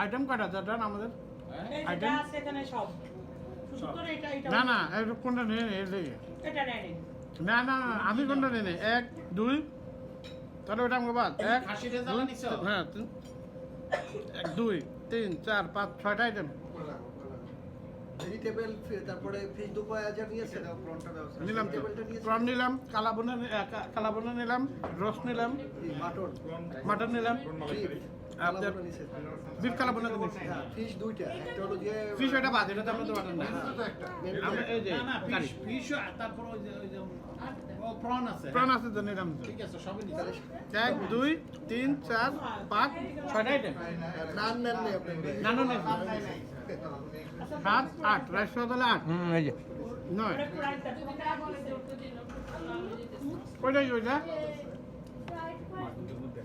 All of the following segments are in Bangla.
আইটেম কটা চারটা আমাদের। এখানে সব। এটা এটা না না এই কোনটা নিয়ে নে, এই এটা নেয় না। না না আমি কোনটা নিয়ে নেই। এক দুই তাহলে ওটা আমাকে বাদ। এক? হ্যাঁ এক দুই তিন চার পাঁচ ছয়টা আইটেম ভেজিটেবল তারপরে ফিশ দু হাজার নিয়েছে নিলাম। প্রন নিলাম কালাবোনা কালাবোনা নিলাম রস নিলাম মাটন। মাটন নিলাম। আপনার বিফ কালাবোনা তো নিচ্ছি ফিশ দুইটা একটা হলো যে ফিশ ওটা বাদ এটা তো আমরা তো মাটন না। আমরা এই যে না না ফিশ ফিশ তারপর ওই যে ওই যে প্রন আছে। প্রন আছে তো নিলাম ঠিক আছে সবই নিছে এক দুই তিন চার পাঁচ ছয়টা আইটেম নান নেন নেই আপনি। নেই। সাত আট তাহলে আট। হুম এই যে। নয়। ওইটাই ওইটা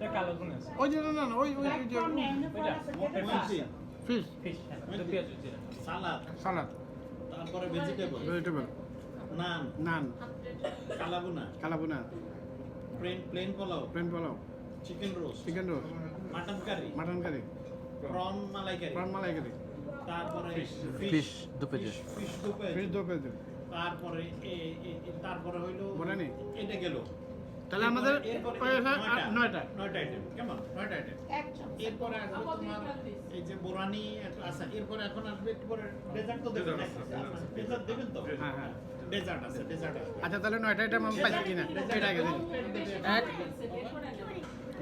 ওই যে না না ওই ওই ওই যে ফিশ হচ্ছে সালাদ। সালাদ। তারপরে vegetable vegetable naan. Naan. Kalabhuna kalabhuna plain plain pulao. Plain pulao. Chicken roast chicken roll mutton curry mutton curry prawn malai curry prawn malai curry তারপরে ফিশ দু পেজে ফিশ দু পেজ ফিশ দো পেজ তারপরে তারপরে হইল মনে নেই? এটা গেল। তাহলে আমাদের নয়টা। নয়টা। আইটেম কেমন? নয়টা আইটেম এরপরে আসবে তোমার এই যে বোরানি এরপরে এখন আসবে একটু পরে ডেজার্ট তো দেবেন ডেজার্ট দেবেন তো? হ্যাঁ হ্যাঁ। ডেজার্ট আছে ডেজার্ট আছে। আচ্ছা তাহলে নয়টা আইটেম আমি পাইছি কিনা? এটা আগে দিন। এক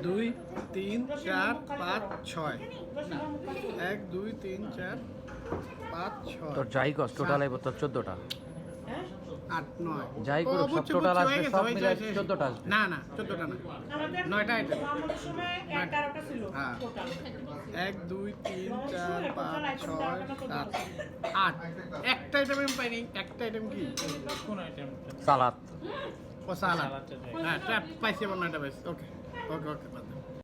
দুই তিন চার পাঁচ ছয়। এক দুই তিন চার পাঁচ ছয়। তোর যাই কস টোটাল আইব তোর চোদ্দটা। আট নয়। যাই করুক, সব বুঝছি, আসবে, সব হয়েছে। 14টা আসবে। না না চোদ্দটা না। নয়টা ছিল হ্যাঁ। টোটাল এক দুই তিন চার পাঁচ ছয় সাত আট। একটা আইটেম আমি পাইনি একটা আইটেম কি? কোন আইটেম সালাদ। ও সালাদ। হ্যাঁ ট্র্যাপ পাইছি আমার নয়টা পাইছি ওকে ওকে ওকে